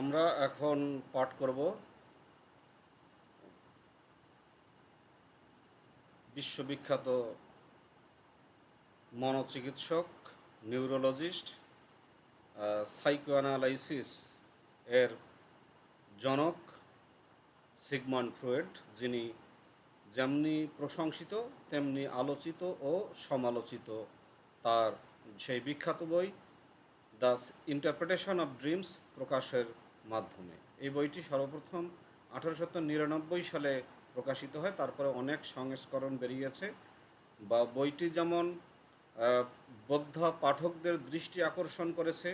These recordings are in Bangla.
আমরা এখন পাঠ করব বিশ্ববিখ্যাত মনোচিকিৎসক, নিউরোলজিস্ট সাইকোঅ্যানালাইসিস এর জনক সিগমন্ড ফ্রয়েড, যিনি যেমনি প্রশংসিত, তেমনি আলোচিত ও সমালোচিত। তার সেই বিখ্যাত বই, দ্য ইন্টারপ্রিটেশন অফ ড্রিমস, প্রকাশের মাধ্যমে। এই বইটি সর্বপ্রথম আঠারোশো নিরানব্বই সালে প্রকাশিত হয়, তারপরে অনেক সংস্করণ বেরিয়েছে। বা বইটি যেমন বৌদ্ধ পাঠকদের দৃষ্টি আকর্ষণ করেছে,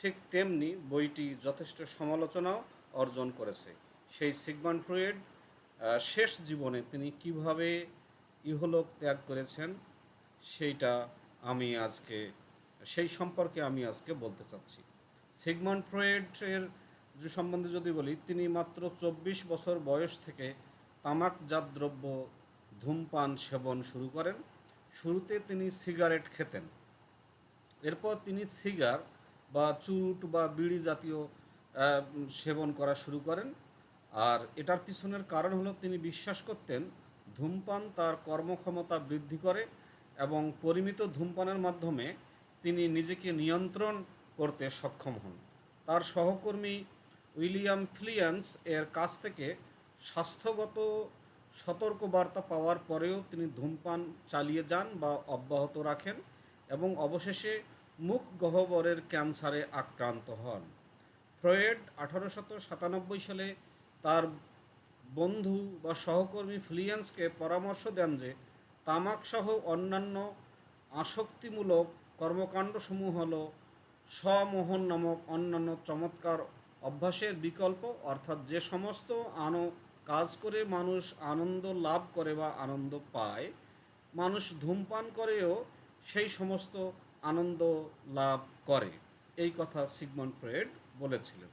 ঠিক তেমনি বইটি যথেষ্ট সমালোচনাও অর্জন করেছে। সেই সিগমান ফ্রুয়েড শেষ জীবনে তিনি কীভাবে ইহলোক ত্যাগ করেছেন, সেইটা আমি আজকে, সেই সম্পর্কে আমি আজকে বলতে চাচ্ছি। সিগমন্ড ফ্রয়েডের সম্বন্ধে যদি বলি, তিনি মাত্র চব্বিশ বছর বয়স থেকে তামাকজাত দ্রব্য, ধূমপান সেবন শুরু করেন। শুরুতে তিনি সিগারেট খেতেন। এরপর তিনি সিগার বা চুট বা বিড়ি জাতীয় সেবন করা শুরু করেন। আর এটার পিছনের কারণ হলো তিনি বিশ্বাস করতেন, ধূমপান তার কর্মক্ষমতা বৃদ্ধি করে এবং পরিমিত ধূমপানের মাধ্যমে তিনি নিজেকে নিয়ন্ত্রণ করতে সক্ষম হন। তার সহকর্মী উইলিয়াম ফিলিয়ান্স এর কাছ থেকে স্বাস্থ্যগত সতর্কবার্তা পাওয়ার পরেও তিনি ধূমপান চালিয়ে যান বা অব্যাহত রাখেন এবং অবশেষে মুখ গহ্বরের ক্যান্সারে আক্রান্ত হন। ফ্রয়েড আঠারোশত সাতানব্বই সালে তার বন্ধু বা সহকর্মী ফ্লিয়ান্সকে পরামর্শ দেন যে তামাকসহ অন্যান্য আসক্তিমূলক কর্মকাণ্ডসমূহ হল স্বমোহন নামক অন্যান্য চমৎকার অভ্যাসের বিকল্প, অর্থাৎ যে সমস্ত আনো, কাজ করে মানুষ আনন্দ লাভ করে বা আনন্দ পায়, মানুষ ধূমপান করেও সেই সমস্ত আনন্দ লাভ করে। এই কথা সিগমন্ড ফ্রয়েড বলেছিলেন।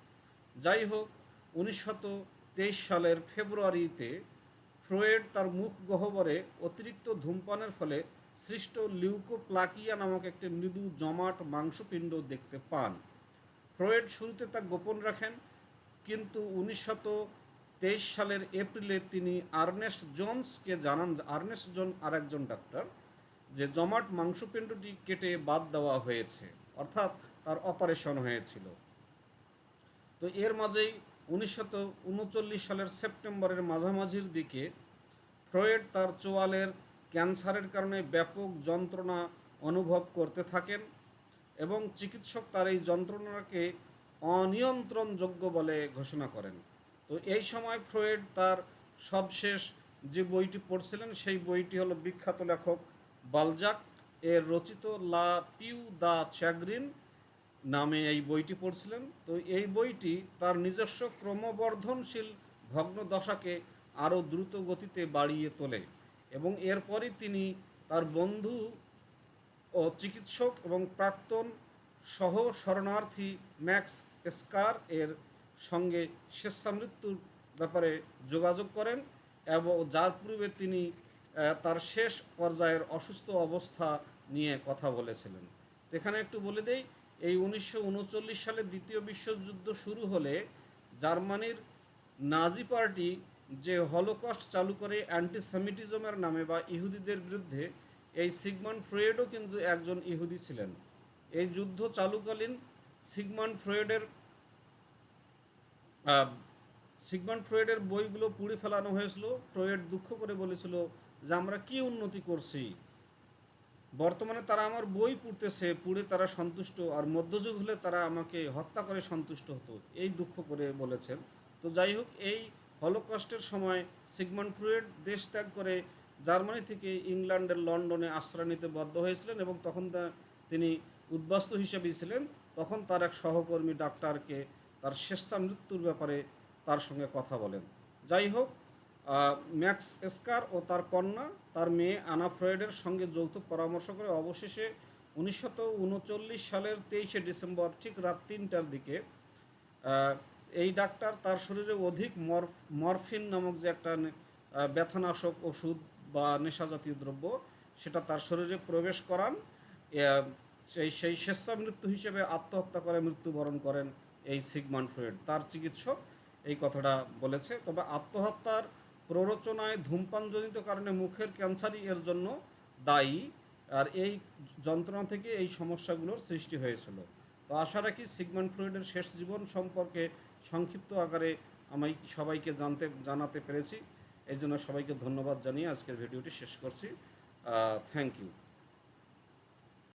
যাই হোক উনিশশত তেইশ সালের ফেব্রুয়ারিতে ফ্রয়েড তার মুখ গহ্বরে অতিরিক্ত ধূমপানের ফলে সৃষ্ট লিউকোপ্লাকিয়া নামক একটি মৃদু জমাট মাংসপিণ্ড দেখতে পান। ফ্রয়েড শুরুতে তা গোপন রাখেন, কিন্তু উনিশশত তেইশ সালের এপ্রিলে তিনি আর্নেস্ট জোনসকে জানান আর্নেস্ট জোন আরেকজন ডাক্তার, যে জমাট মাংসপিণ্ডটি কেটে বাদ দেওয়া হয়েছে, অর্থাৎ তার অপারেশন হয়েছিল। তো এর মাঝেই উনিশশত উনচল্লিশ সালের সেপ্টেম্বরের মাঝামাঝির দিকে ফ্রয়েড তার চোয়ালের ক্যান্সারের কারণে ব্যাপক যন্ত্রণা অনুভব করতে থাকেন। এবং চিকিৎসক তার এই যন্ত্রণাকে অনিয়ন্ত্রণযোগ্য বলে ঘোষণা করেন। তো এই সময় ফ্রয়েড তার সবশেষ যে বইটি পড়ছিলেন, সেই বইটি হলো বিখ্যাত লেখক বালজাক। এর রচিত লা পিউ দা চ্যাগ্রিন নামে এই বইটি পড়ছিলেন। তো এই বইটি তার নিজস্ব ক্রমবর্ধনশীল ভগ্ন দশাকে আরও দ্রুত গতিতে বাড়িয়ে তোলে এবং এরপরই তিনি তার বন্ধু ও চিকিৎসক এবং প্রাক্তন সহ শরণার্থী ম্যাক্স স্কার এর সঙ্গে স্বেচ্ছামৃত্যুর ব্যাপারে যোগাযোগ করেন এবং যার পূর্বে তিনি তার শেষ পর্যায়ের অসুস্থ অবস্থা নিয়ে কথা বলেছিলেন। এখানে একটু বলে দেই, এই উনিশশো উনচল্লিশ সালে দ্বিতীয় বিশ্বযুদ্ধ শুরু হলে জার্মানির নাজি পার্টি যে হলোকস্ট চালু করে অ্যান্টিসেমিটিজমের নামে বা ইহুদিদের বিরুদ্ধে এই সিগমন্ড ফ্রয়েডও কিন্তু একজন ইহুদি ছিলেন। এই যুদ্ধ চালুকালীন সিগমন্ড ফ্রয়েডের আহ, সিগমন্ড ফ্রয়েডের বইগুলো পুড়ে ফেলানো হয়েছিল। ফ্রয়েড দুঃখ করে বলেছিল যে আমরা কি উন্নতি করছি? বর্তমানে তারা আমার বই পড়তেছে পুড়ে তারা সন্তুষ্ট আর মধ্যযুগ হলে তারা আমাকে হত্যা করে সন্তুষ্ট হতো। এই দুঃখ করে বলেছেন। তো যাই হোক এই হলোকস্টের সময় সিগমন্ড ফ্রুয়েড দেশ ত্যাগ করে জার্মানি থেকে ইংল্যান্ডের লন্ডনে আশ্রয় নিতে বাধ্য হয়েছিলেন এবং তখন তিনি উদ্বাস্তু হিসেবেই ছিলেন। তখন তার এক সহকর্মী ডাক্তারকে তার স্বেচ্ছা মৃত্যুর ব্যাপারে তার সঙ্গে কথা বলেন। যাই হোক ম্যাক্স এস্কার ও তার কন্যা, তার মেয়ে আনা ফ্রয়েডের সঙ্গে যৌথ পরামর্শ করে অবশেষে উনিশশত উনচল্লিশ সালের তেইশে ডিসেম্বর ঠিক রাত তিনটার দিকে এই ডাক্তার তার শরীরে অধিক মরফ, মরফিন নামক যে একটা ব্যথানাশক ওষুধ বা নেশা জাতীয় দ্রব্য, সেটা তার শরীরে প্রবেশ করান সেই সেই স্বেচ্ছা মৃত্যু হিসেবে আত্মহত্যা করে মৃত্যুবরণ করেন এই সিগমন ফ্রয়েড। তার চিকিৎসক এই কথাটা বলেছে। তবে আত্মহত্যার প্ররোচনায় ধূমপানজনিত কারণে মুখের ক্যান্সারই এর জন্য দায়ী, আর এই যন্ত্রণা থেকে এই সমস্যাগুলোর সৃষ্টি হয়েছিল। তো আশা রাখি সিগমন্ড ফ্রয়েডের শেষ জীবন সম্পর্কে সংক্ষিপ্ত আকারে আমি সবাইকে জানতে, জানাতে পেরেছি। এই জন্য সবাইকে ধন্যবাদ জানিয়ে আজকের ভিডিওটি শেষ করছি। Thank you